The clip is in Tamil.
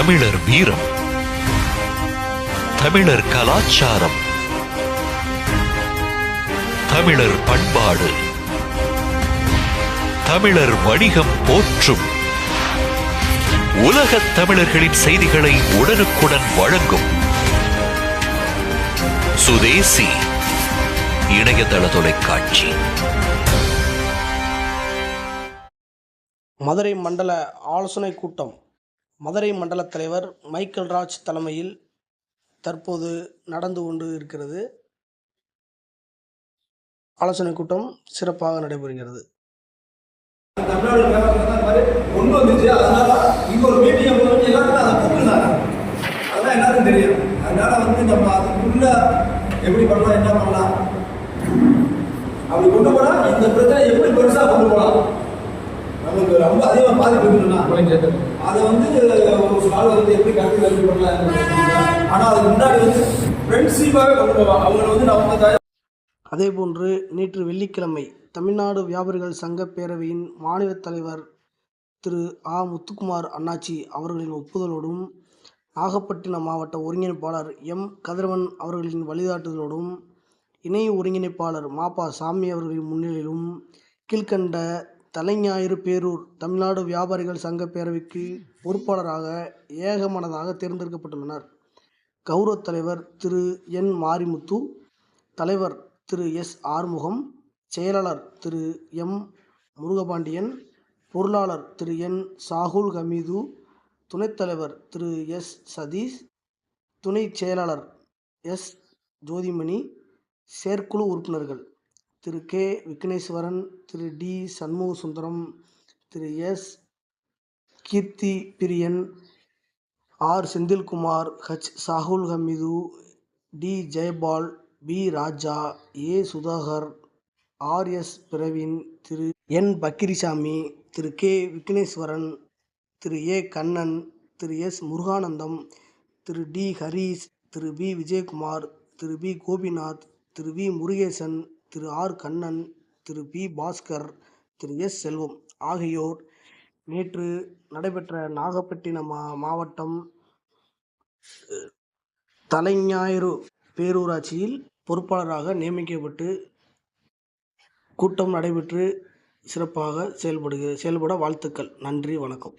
தமிழர் வீரம் தமிழர் கலாச்சாரம் தமிழர் பண்பாடு தமிழர் வணிகம் போற்றும். உலகத் தமிழர்களின் செய்திகளை உடனுக்குடன் வழங்கும் சுதேசி இணையதள தொலைக்காட்சி. மதுரை மண்டல ஆலோசனை கூட்டம் மதுரை மண்டல தலைவர் மைக்கேல் ராஜ் தலைமையில் தற்போது நடந்து கொண்டு இருக்கிறது. ஆலோசனை கூட்டம் சிறப்பாக நடைபெறுகிறது. தமிழ்நாடு கொண்டு வந்துச்சு அதனால இங்க ஒரு மீட்டிங் போட்டு எல்லாத்துக்கும் அதை கூப்பிடுனாங்க அதெல்லாம் எல்லாருக்கும் தெரியும் அதனால வந்து நம்ம அதுக்குள்ள எப்படி பண்ணலாம் என்ன பண்ணலாம் அப்படி கொண்டு போனா இந்த பிரச்சனை எப்படி பெருசா கொண்டு போகலாம் நமக்கு ரொம்ப அதிகமாக பாதிப்பு இருக்குன்னா அதை வந்து ஒரு நாள் வந்து எப்படி கருத்து கல்வி பண்ணலாம் ஆனா அதுக்கு முன்னாடி வந்து ஃப்ரெண்ட்ஷிப்பாகவே கொண்டு போவாங்க. அவங்களை வந்து நம்ம தயார் அதேபோன்று நேற்று வெள்ளிக்கிழமை தமிழ்நாடு வியாபாரிகள் சங்க பேரவையின் மாநில தலைவர் திரு ஆ. முத்துக்குமார் அண்ணாச்சி அவர்களின் ஒப்புதலோடும் நாகப்பட்டினம் மாவட்ட ஒருங்கிணைப்பாளர் எம். கதிரவன் அவர்களின் வழிகாட்டுதலோடும் இணை ஒருங்கிணைப்பாளர் மாப்பா சாமி அவர்களின் முன்னிலையிலும் கீழ்கண்ட தலைஞாயிறு பேரூர் தமிழ்நாடு வியாபாரிகள் சங்க பேரவைக்கு பொறுப்பாளராக ஏகமனதாக தேர்ந்தெடுக்கப்பட்டுள்ளனர். கௌரவ தலைவர் திரு. என். மாரிமுத்து தலைவர் திரு. எஸ். ஆறுமுகம் செயலாளர் திரு. எம். முருகபாண்டியன் பொருளாளர் திரு. என். சாகுல் ஹமீது துணைத் தலைவர் திரு. எஸ். சதீஷ் துணை செயலாளர் எஸ். ஜோதிமணி செயற்குழு உறுப்பினர்கள். Thiru K Vigneswaran Thiru T Shanmuga Sundaram Thiru S Keerthi Priyan R Senthilkumar H Sahul Hameed T Jayapal P Raja A Sudhakar R S Praveen Thiru N Pakkirisamy Thiru K Vigneswaran Thiru A Kannan Thiru S Muruganandam Thiru T Harish Thiru P Vijayakumar Thiru P Gopinath Thiru V Murugesan Thiru R. Kannan Thiru P. Bhaskar Thiru S. Selvam ஆகியோர் நேற்று நடைபெற்ற நாகப்பட்டினம் மா மாவட்டம் தலைஞாயிறு பேரூராட்சியில் பொறுப்பாளராக நியமிக்கப்பட்டு கூட்டம் நடைபெற்று சிறப்பாக செயல்படுக செயல்பட வாழ்த்துக்கள். நன்றி வணக்கம்.